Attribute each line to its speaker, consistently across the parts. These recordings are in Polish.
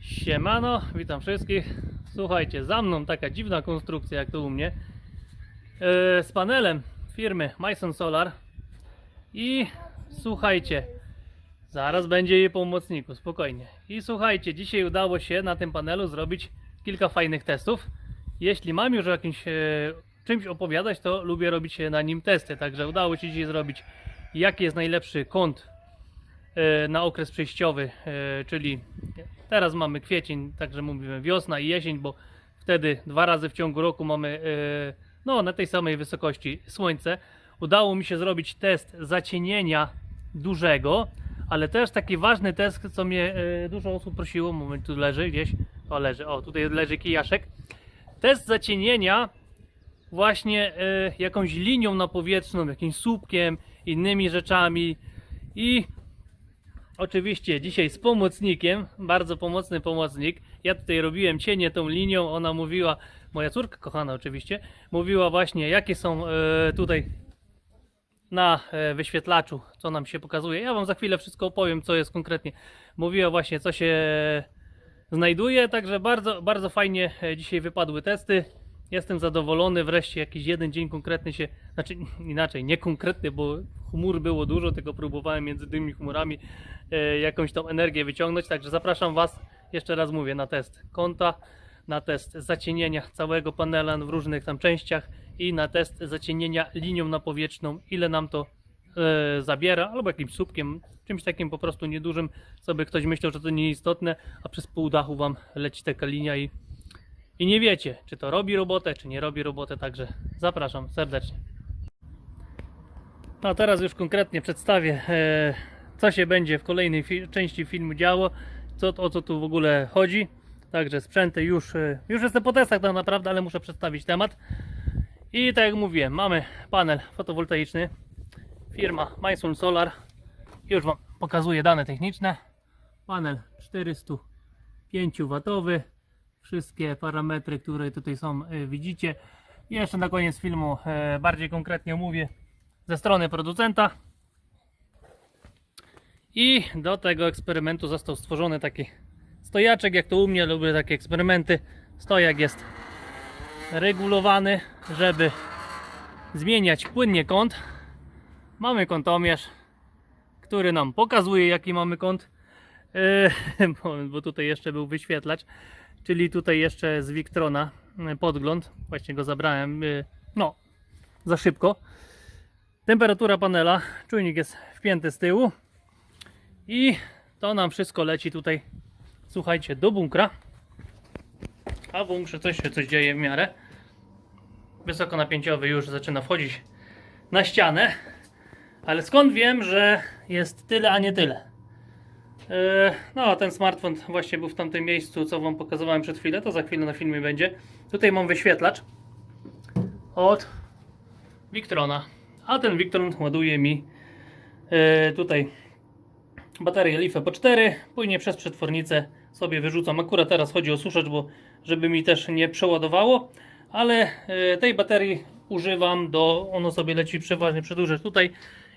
Speaker 1: Siemano, witam wszystkich. Słuchajcie, za mną taka dziwna konstrukcja jak to u mnie. Yy, z panelem firmy Myson Solar. I słuchajcie, zaraz będzie jej pomocniku, spokojnie. I słuchajcie, dzisiaj udało się na tym panelu zrobić kilka fajnych testów. Jeśli mam już jakimś e, czymś opowiadać, to lubię robić na nim testy. Także udało się dzisiaj zrobić, jaki jest najlepszy kąt e, na okres przejściowy, e, czyli teraz mamy kwiecień, także mówimy wiosna i jesień, bo wtedy dwa razy w ciągu roku mamy e, no, na tej samej wysokości słońce. Udało mi się zrobić test zacienienia dużego, ale też taki ważny test, co mnie e, dużo osób prosiło, moment tu leży gdzieś, o leży, o tutaj leży kijaszek. Test zacienienia właśnie e, jakąś linią napowietrzną, jakimś słupkiem, innymi rzeczami i oczywiście dzisiaj z pomocnikiem, bardzo pomocny pomocnik. Ja tutaj robiłem cienie tą linią, ona mówiła, moja córka kochana oczywiście, mówiła właśnie jakie są e, tutaj na e, wyświetlaczu, co nam się pokazuje. Ja wam za chwilę wszystko opowiem, co jest konkretnie. Mówiła właśnie, co się znajduje, także bardzo, bardzo fajnie e, dzisiaj wypadły testy. Jestem zadowolony, wreszcie jakiś jeden dzień konkretny się, znaczy inaczej, nie konkretny, bo chmur było dużo, tylko próbowałem między tymi chmurami e, jakąś tą energię wyciągnąć, także zapraszam Was, jeszcze raz mówię, na test kąta, na test zacienienia całego panela w różnych tam częściach i na test zacienienia linią napowietrzną, ile nam to e, zabiera, albo jakimś słupkiem, czymś takim po prostu niedużym, co by ktoś myślał, że to nieistotne, a przez pół dachu Wam leci taka linia i i nie wiecie, czy to robi robotę, czy nie robi robotę, także zapraszam serdecznie. No a teraz już konkretnie przedstawię, e, co się będzie w kolejnej części filmu działo, co, o co tu w ogóle chodzi. Także sprzęty już, e, już jestem po testach tak naprawdę, ale muszę przedstawić temat. I tak jak mówiłem, mamy panel fotowoltaiczny, firma Myson Solar. Już Wam pokazuję dane techniczne. Panel 405 watowy wszystkie parametry, które tutaj są, y, widzicie. Jeszcze na koniec filmu e, bardziej konkretnie omówię ze strony producenta. I do tego eksperymentu został stworzony taki stojaczek, jak to u mnie lubię takie eksperymenty. Stojak jest regulowany, żeby zmieniać płynnie kąt. Mamy kątomierz, który nam pokazuje jaki mamy kąt. E, bo, bo tutaj jeszcze był wyświetlacz czyli tutaj jeszcze z Victrona y, podgląd, właśnie go zabrałem, y, no, za szybko. Temperatura panela, czujnik jest wpięty z tyłu i to nam wszystko leci tutaj, słuchajcie, do bunkra. A w bunkrze coś się coś dzieje w miarę. Wysokonapięciowy już zaczyna wchodzić na ścianę. Ale skąd wiem, że jest tyle, a nie tyle? E, No, ten smartfon właśnie był w tamtym miejscu, co Wam pokazywałem przed chwilę, to za chwilę na filmie będzie. Tutaj mam wyświetlacz od Victrona, a ten Victron ładuje mi e, tutaj baterię LiFe po 4, później przez przetwornicę sobie wyrzucam. Akurat teraz chodzi o suszacz, bo żeby mi też nie przeładowało, ale e, tej baterii używam do, ono sobie leci przeważnie przedłużać tutaj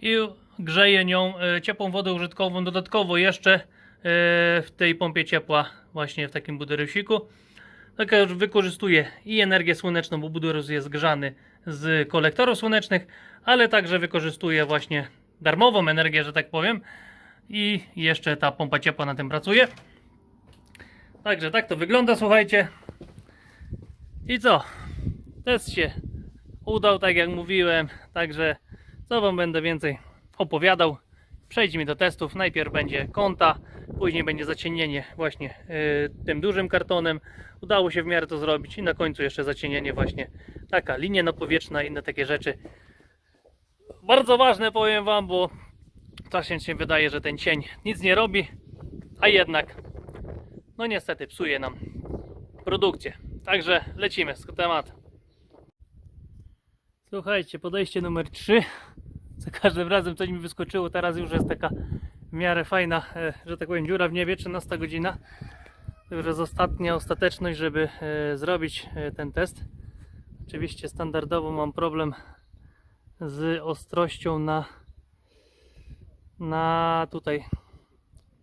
Speaker 1: i grzeję nią e, ciepłą wodę użytkową dodatkowo jeszcze e, w tej pompie ciepła właśnie w takim budorysiku. Tak już wykorzystuję i energię słoneczną, bo budorus jest grzany z kolektorów słonecznych, ale także wykorzystuję właśnie darmową energię, że tak powiem. I jeszcze ta pompa ciepła na tym pracuje. Także tak to wygląda, słuchajcie. I co? Test się udał, tak jak mówiłem. Także co Wam będę więcej opowiadał. Przejdźmy do testów. Najpierw będzie kąta, później będzie zacienienie właśnie yy, tym dużym kartonem. Udało się w miarę to zrobić i na końcu jeszcze zacienienie właśnie taka linia i inne takie rzeczy. Bardzo ważne powiem Wam, bo czasem się wydaje, że ten cień nic nie robi, a jednak no niestety psuje nam produkcję. Także lecimy z tematem. Słuchajcie, podejście numer 3. Za każdym razem coś mi wyskoczyło. Teraz już jest taka w miarę fajna, e, że tak powiem, dziura w niebie, 13 godzina. To już jest ostatnia ostateczność, żeby e, zrobić e, ten test. Oczywiście standardowo mam problem z ostrością na na tutaj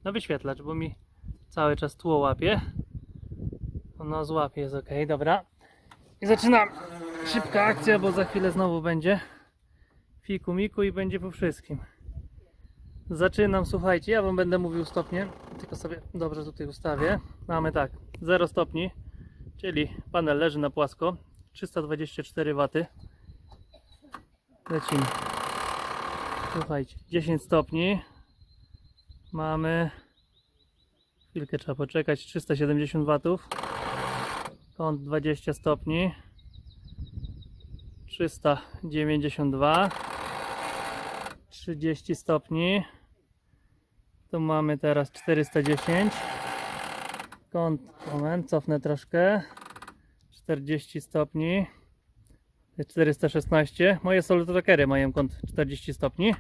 Speaker 1: na wyświetlacz, bo mi cały czas tło łapie. Ono złapie, jest ok, dobra. I zaczynam. Szybka akcja, bo za chwilę znowu będzie fiku miku i będzie po wszystkim. Zaczynam, słuchajcie, ja wam będę mówił stopnie, tylko sobie dobrze tutaj ustawię. Mamy tak, 0 stopni, czyli panel leży na płasko, 324 W. Lecimy. Słuchajcie, 10 stopni. Mamy. Chwilkę trzeba poczekać. 370 watów. Kąt 20 stopni. 392. 30 stopni. Tu mamy teraz 410. Kąt, moment, cofnę troszkę. 40 stopni. 416. Moje solo trackery mają kąt 40 stopni.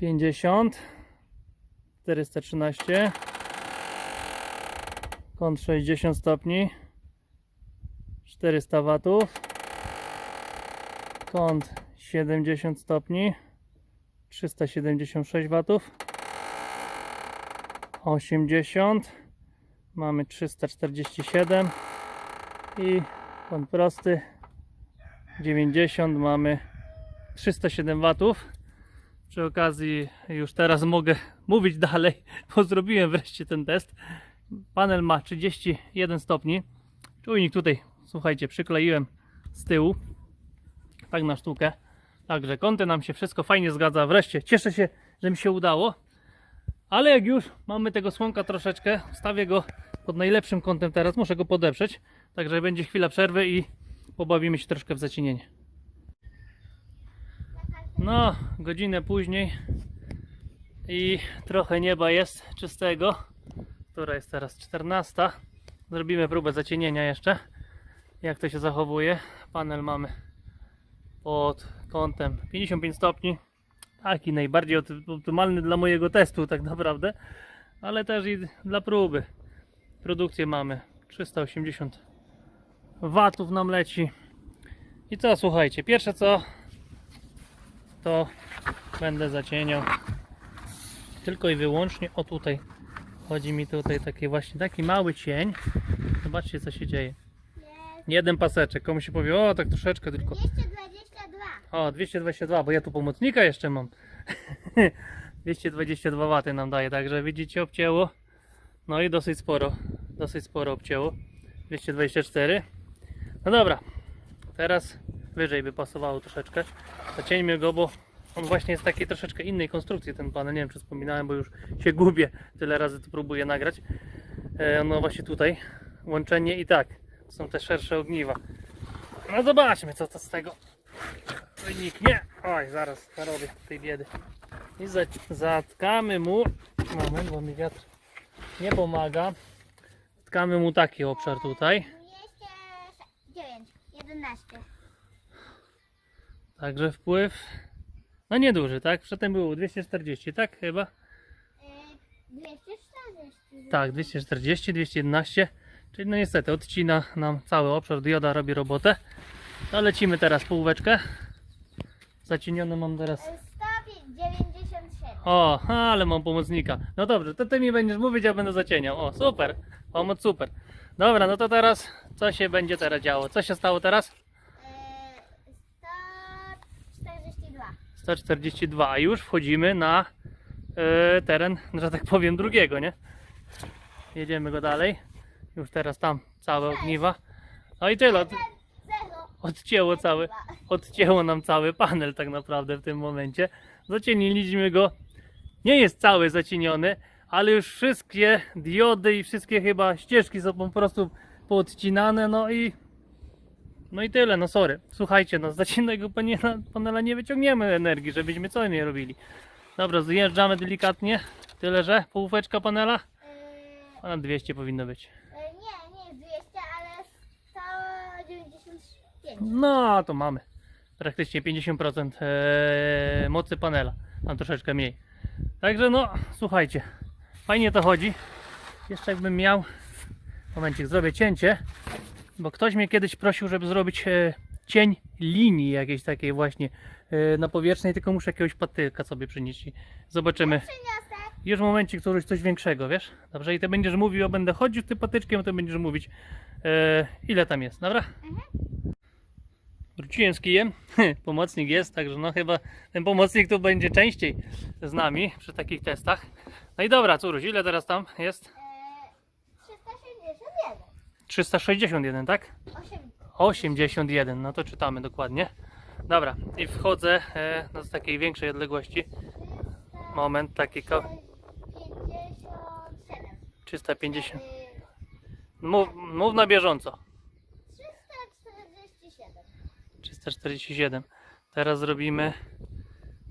Speaker 1: 50. 413. Kąt 60 stopni. 400 watów. Kąt 70 stopni. 376 watów. 80. Mamy 347 i kąt prosty 90 mamy 307 watów przy okazji już teraz mogę mówić dalej bo zrobiłem wreszcie ten test panel ma 31 stopni czujnik tutaj słuchajcie przykleiłem z tyłu tak na sztukę także kąty nam się wszystko fajnie zgadza wreszcie cieszę się że mi się udało ale jak już mamy tego słonka troszeczkę stawię go pod najlepszym kątem teraz muszę go podeprzeć Także będzie chwila przerwy i pobawimy się troszkę w zacienienie. No, godzinę później i trochę nieba jest czystego, która jest teraz 14. Zrobimy próbę zacienienia jeszcze, jak to się zachowuje. Panel mamy pod kątem 55 stopni. Taki najbardziej opty- optymalny dla mojego testu tak naprawdę, ale też i dla próby. Produkcję mamy 380 watów nam leci. I co, słuchajcie, pierwsze co to będę zacieniał tylko i wyłącznie o tutaj. Chodzi mi tutaj taki właśnie taki mały cień. Zobaczcie co się dzieje. Jeden paseczek. Komu się powie, o tak troszeczkę tylko.
Speaker 2: 222.
Speaker 1: O, 222, bo ja tu pomocnika jeszcze mam. 222 waty nam daje, także widzicie obcięło. No i dosyć sporo, dosyć sporo obcięło. 224. No dobra, teraz wyżej by pasowało troszeczkę. Zacieńmy go, bo on właśnie jest takiej troszeczkę innej konstrukcji ten panel. Nie wiem czy wspominałem, bo już się gubię. Tyle razy to próbuję nagrać. E, no właśnie tutaj łączenie i tak. Są te szersze ogniwa. No zobaczmy co to z tego wyniknie. Oj, zaraz narobię tej biedy. I za, zatkamy mu. Moment, bo mi wiatr nie pomaga. Tkamy mu taki obszar tutaj.
Speaker 2: 209. 11.
Speaker 1: Także wpływ. No nieduży, tak? Przedtem było 240, tak chyba?
Speaker 2: Yy, 240.
Speaker 1: Tak, 240, 211. Czyli no niestety odcina nam cały obszar. Dioda robi robotę. To lecimy teraz półweczkę. Zacieniony mam teraz.
Speaker 2: Yy, 197.
Speaker 1: O, ale mam pomocnika. No dobrze, to ty mi będziesz mówić, ja będę zacieniał. O, super. Pomoc super. Dobra, no to teraz co się będzie teraz działo? Co się stało teraz?
Speaker 2: Yy, 142.
Speaker 1: 142, a już wchodzimy na e, teren, że tak powiem, drugiego, nie? Jedziemy go dalej. Już teraz tam całe ogniwa. No i tyle. Od,
Speaker 2: 0.
Speaker 1: odcięło cały, odcięło nam cały panel tak naprawdę w tym momencie. Zacieniliśmy go. Nie jest cały zacieniony, ale już wszystkie diody i wszystkie chyba ścieżki są po prostu poodcinane, no i no i tyle, no sorry. Słuchajcie, no z zaciennego panela, panela nie wyciągniemy energii, żebyśmy co nie robili. Dobra, zjeżdżamy delikatnie. Tyle, że połóweczka panela
Speaker 2: Yy,
Speaker 1: ponad 200 powinno być.
Speaker 2: yy, nie, nie jest 200, ale 195.
Speaker 1: No, to mamy praktycznie 50% e, mocy panela. Mam troszeczkę mniej. Także no, słuchajcie, fajnie to chodzi. Jeszcze jakbym miał, momencik, zrobię cięcie, bo ktoś mnie kiedyś prosił, żeby zrobić e, cień linii jakiejś takiej właśnie e, na powierzchni, tylko muszę jakiegoś patylka sobie przynieść i zobaczymy. Już w momencie, któryś coś większego, wiesz? Dobrze, i ty będziesz mówił, ja będę chodził tym patyczkiem, to będziesz mówić e, ile tam jest, dobra? Wróciłem z kijem, pomocnik jest, także no chyba ten pomocnik tu będzie częściej z nami przy takich testach. No i dobra, córuś, ile teraz tam jest?
Speaker 2: E, 371.
Speaker 1: 361, tak?
Speaker 2: 8.
Speaker 1: 81, no to czytamy dokładnie. Dobra, i wchodzę e, no z takiej większej odległości. Moment, taki ko-
Speaker 2: 57.
Speaker 1: 350.
Speaker 2: E,
Speaker 1: Mów, mów na bieżąco.
Speaker 2: 347.
Speaker 1: 347. Teraz zrobimy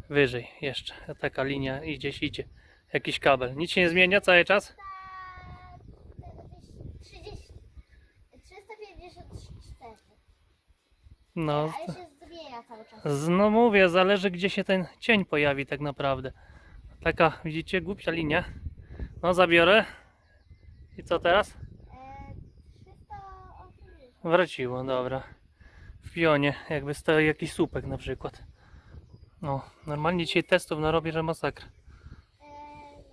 Speaker 1: wyżej jeszcze. Taka linia i gdzieś idzie. Jakiś kabel. Nic się nie zmienia cały czas?
Speaker 2: 30. 354.
Speaker 1: No,
Speaker 2: Ale się zmienia cały czas.
Speaker 1: z- no mówię, zależy gdzie się ten cień pojawi tak naprawdę. Taka, widzicie, głupia linia. No zabiorę. I co teraz?
Speaker 2: E, 380.
Speaker 1: Wróciło, dobra. Pionie, jakby stał jakiś słupek na przykład. No, normalnie dzisiaj testów narobię, że masakra.
Speaker 2: E,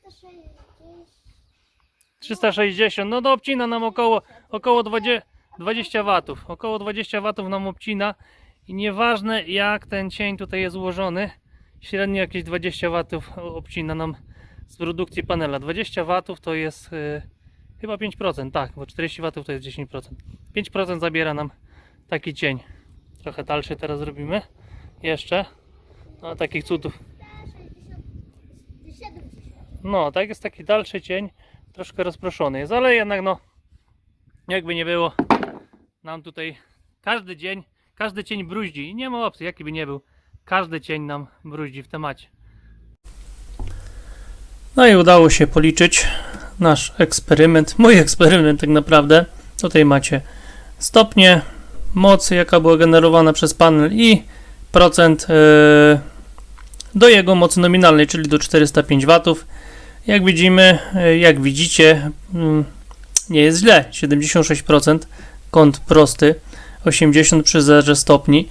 Speaker 2: 360.
Speaker 1: 360, no to obcina nam około, około 20, 20 watów. Około 20 watów nam obcina i nieważne jak ten cień tutaj jest ułożony, średnio jakieś 20 watów obcina nam z produkcji panela. 20 watów to jest y, chyba 5%, tak, bo 40 watów to jest 10%. 5% zabiera nam taki cień. Trochę dalszy teraz zrobimy. Jeszcze. No takich cudów.
Speaker 2: 70.
Speaker 1: No, tak jest taki dalszy cień, troszkę rozproszony jest, ale jednak no, jakby nie było, nam tutaj każdy dzień, każdy cień bruździ i nie ma opcji, jaki by nie był, każdy cień nam bruździ w temacie. No i udało się policzyć nasz eksperyment, mój eksperyment tak naprawdę. Tutaj macie stopnie mocy, jaka była generowana przez panel i procent yy, do jego mocy nominalnej, czyli do 405 watów. Jak widzimy, e, jak widzicie, mm, nie jest źle. 76% kąt prosty, 80 przy zerze stopni.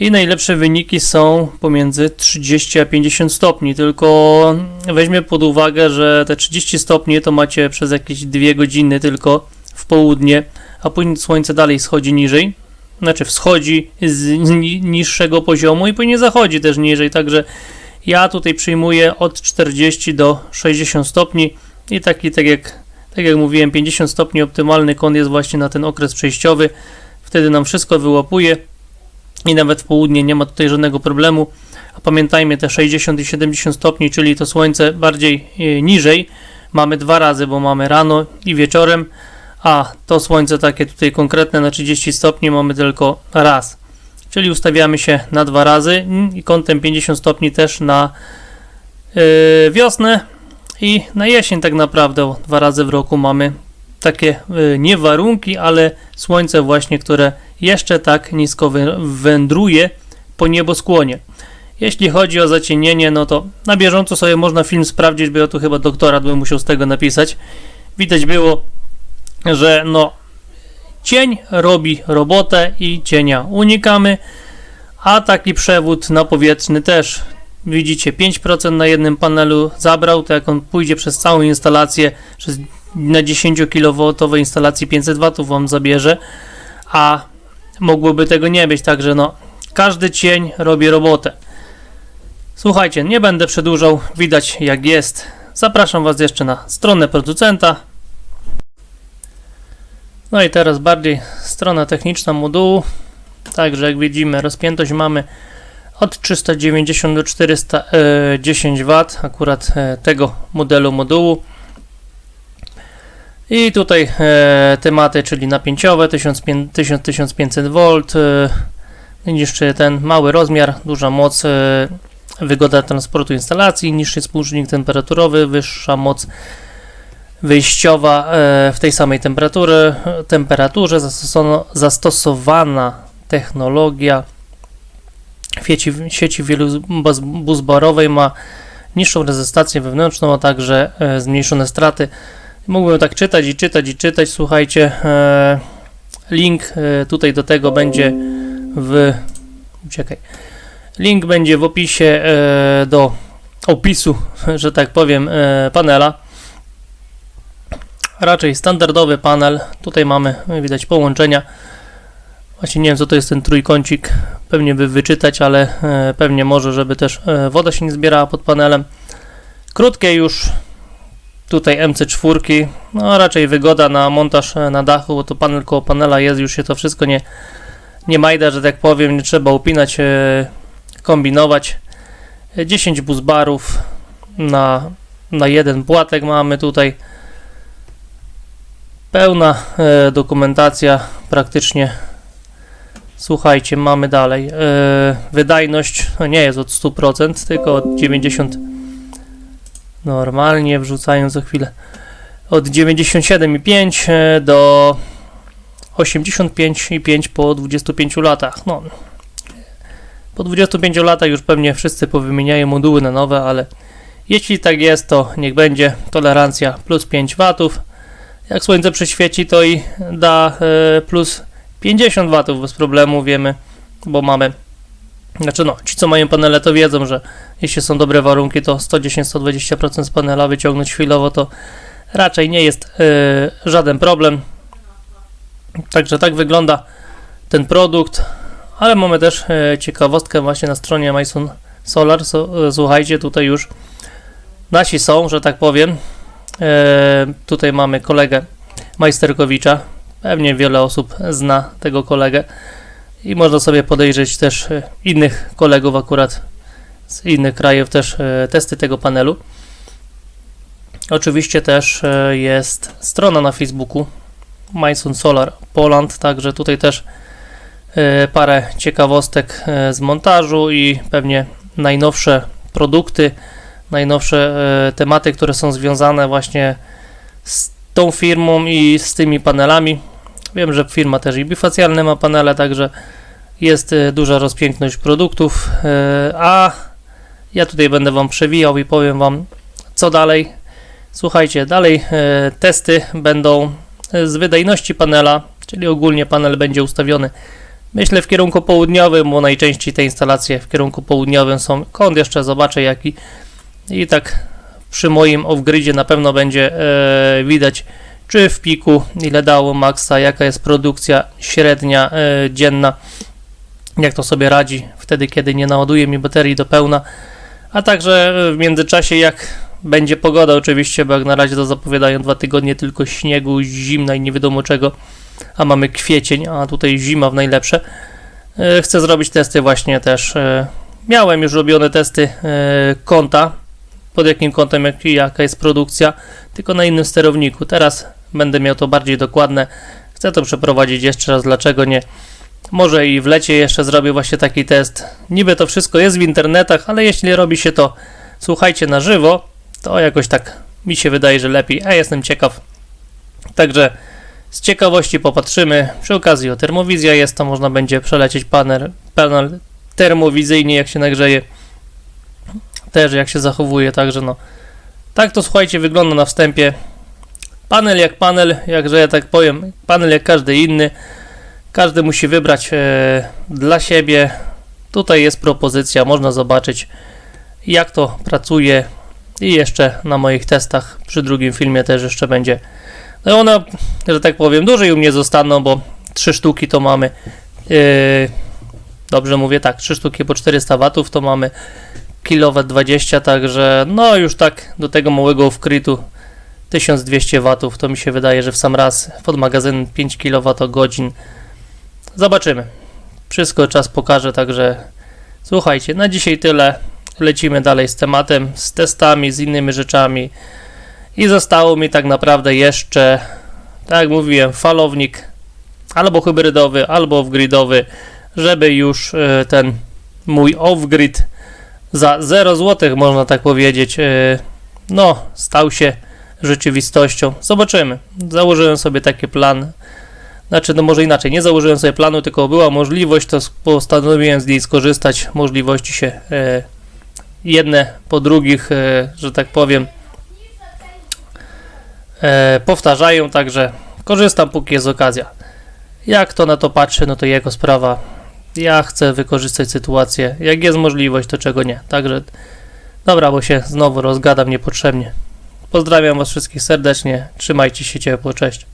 Speaker 1: I najlepsze wyniki są pomiędzy 30 a 50 stopni. Tylko weźmy pod uwagę, że te 30 stopni to macie przez jakieś 2 godziny tylko w południe, a później słońce dalej schodzi niżej. Znaczy wschodzi z ni- niższego poziomu i później zachodzi też niżej, także ja tutaj przyjmuję od 40 do 60 stopni i taki, tak jak, tak jak mówiłem, 50 stopni optymalny kąt jest właśnie na ten okres przejściowy. Wtedy nam wszystko wyłapuje i nawet w południe nie ma tutaj żadnego problemu. A pamiętajmy te 60 i 70 stopni, czyli to słońce bardziej e, niżej. Mamy dwa razy, bo mamy rano i wieczorem, a to słońce takie tutaj konkretne na 30 stopni mamy tylko raz czyli ustawiamy się na dwa razy i kątem 50 stopni też na yy, wiosnę i na jesień tak naprawdę dwa razy w roku mamy takie yy, nie warunki, ale słońce właśnie, które jeszcze tak nisko wędruje po nieboskłonie. Jeśli chodzi o zacienienie, no to na bieżąco sobie można film sprawdzić, bo ja tu chyba doktorat bym musiał z tego napisać. Widać było, że no Cień robi robotę i cienia unikamy, a taki przewód na powietrzny też. Widzicie, 5% na jednym panelu zabrał, to jak on pójdzie przez całą instalację, przez na 10 kW instalacji 500 W wam zabierze, a mogłoby tego nie być, także no, każdy cień robi robotę. Słuchajcie, nie będę przedłużał, widać jak jest. Zapraszam Was jeszcze na stronę producenta, no i teraz bardziej strona techniczna modułu. Także jak widzimy, rozpiętość mamy od 390 do 410 W, akurat e, tego modelu modułu. I tutaj e, tematy, czyli napięciowe 1000-1500 V. E, niższy ten mały rozmiar, duża moc, e, wygoda transportu instalacji, niższy współczynnik temperaturowy, wyższa moc wyjściowa e, w tej samej temperatury, temperaturze zastosowana, technologia sieci, sieci wielobusbarowej ma niższą rezystację wewnętrzną, a także e, zmniejszone straty. Mógłbym tak czytać i czytać i czytać. Słuchajcie, e, link tutaj do tego będzie w. Uciekaj. Link będzie w opisie do opisu, że tak powiem, panela. Raczej standardowy panel. Tutaj mamy, widać połączenia. Właśnie nie wiem, co to jest ten trójkącik. Pewnie by wyczytać, ale e, pewnie może, żeby też e, woda się nie zbierała pod panelem. Krótkie już tutaj MC4. No raczej wygoda na montaż e, na dachu, bo to panel koło panela jest, już się to wszystko nie, nie majda, że tak powiem, nie trzeba upinać, kombinować. E, 10 buzbarów na, na jeden płatek mamy tutaj. Pełna e, dokumentacja praktycznie. Słuchajcie, mamy dalej. E, wydajność no nie jest od 100%, tylko od 90%. Normalnie wrzucają za chwilę. Od 97,5 e, do 85,5 po 25 latach. No, po 25 latach już pewnie wszyscy powymieniają moduły na nowe, ale jeśli tak jest, to niech będzie tolerancja plus 5 watów. Jak słońce przyświeci, to i da e, plus 50 watów bez problemu, wiemy, bo mamy. Znaczy, no, ci co mają panele, to wiedzą, że jeśli są dobre warunki, to 110-120% z panela wyciągnąć chwilowo to raczej nie jest e, żaden problem. Także tak wygląda ten produkt, ale mamy też e, ciekawostkę właśnie na stronie Mason Solar. So, e, słuchajcie, tutaj już nasi są, że tak powiem. E, tutaj mamy kolegę Majsterkowicza. Pewnie wiele osób zna tego kolegę i można sobie podejrzeć też e, innych kolegów akurat z innych krajów też e, testy tego panelu. Oczywiście też jest strona na Facebooku Mason Solar Poland, także tutaj też parę ciekawostek z montażu i pewnie najnowsze produkty, najnowsze e, tematy, które są związane właśnie z tą firmą i z tymi panelami. Wiem, że firma też i bifacjalne ma panele, także jest e, duża rozpiękność produktów, e, a ja tutaj będę Wam przewijał i powiem Wam co dalej. Słuchajcie, dalej testy będą z wydajności panela, czyli ogólnie panel będzie ustawiony myślę w kierunku południowym, bo najczęściej te instalacje w kierunku południowym są. Kąt jeszcze zobaczę jaki i tak przy moim off-gridzie na pewno będzie e, widać czy w piku ile dało maksa, jaka jest produkcja średnia e, dzienna, jak to sobie radzi wtedy, kiedy nie naładuje mi baterii do pełna, a także w międzyczasie jak będzie pogoda oczywiście, bo jak na razie to zapowiadają dwa tygodnie tylko śniegu, zimna i nie wiadomo czego, a mamy kwiecień, a tutaj zima w najlepsze. E, Chcę zrobić testy właśnie też. e, Miałem już robione testy e, kąta, pod jakim kątem, jak, jaka jest produkcja, tylko na innym sterowniku. Teraz będę miał to bardziej dokładne. Chcę to przeprowadzić jeszcze raz, dlaczego nie. Może i w lecie jeszcze zrobię właśnie taki test. Niby to wszystko jest w internetach, ale jeśli robi się to, słuchajcie, na żywo, to jakoś tak mi się wydaje, że lepiej, a jestem ciekaw. Także z ciekawości popatrzymy. Przy okazji o termowizja jest, to można będzie przelecieć panel, panel termowizyjnie, jak się nagrzeje. Też jak się zachowuje, także no. Tak to słuchajcie, wygląda na wstępie. Panel jak panel, jakże ja tak powiem, panel jak każdy inny. Każdy musi wybrać e, dla siebie. Tutaj jest propozycja, można zobaczyć jak to pracuje i jeszcze na moich testach przy drugim filmie też jeszcze będzie. No one, że tak powiem, dłużej u mnie zostaną, bo trzy sztuki to mamy. Yy, dobrze mówię, tak, trzy sztuki po 400 watów to mamy kilowatt 20, także no już tak do tego małego wkrytu 1200 watów to mi się wydaje, że w sam raz pod magazyn 5 kWh. Zobaczymy. Wszystko czas pokaże, także słuchajcie, na dzisiaj tyle. Lecimy dalej z tematem, z testami, z innymi rzeczami. I zostało mi tak naprawdę jeszcze, tak jak mówiłem, falownik albo hybrydowy, albo off-gridowy, żeby już e, ten mój off-grid za 0 zł, można tak powiedzieć, e, no, stał się rzeczywistością. Zobaczymy. Założyłem sobie taki plan. Znaczy, no może inaczej, nie założyłem sobie planu, tylko była możliwość, to postanowiłem z niej skorzystać. Możliwości się e, jedne po drugich, e, że tak powiem, e, powtarzają, także korzystam póki jest okazja. Jak to na to patrzy, no to jego sprawa. Ja chcę wykorzystać sytuację. Jak jest możliwość, to czego nie. Także Dobra, bo się znowu rozgadam niepotrzebnie. Pozdrawiam Was wszystkich serdecznie. Trzymajcie się ciepło. Cześć.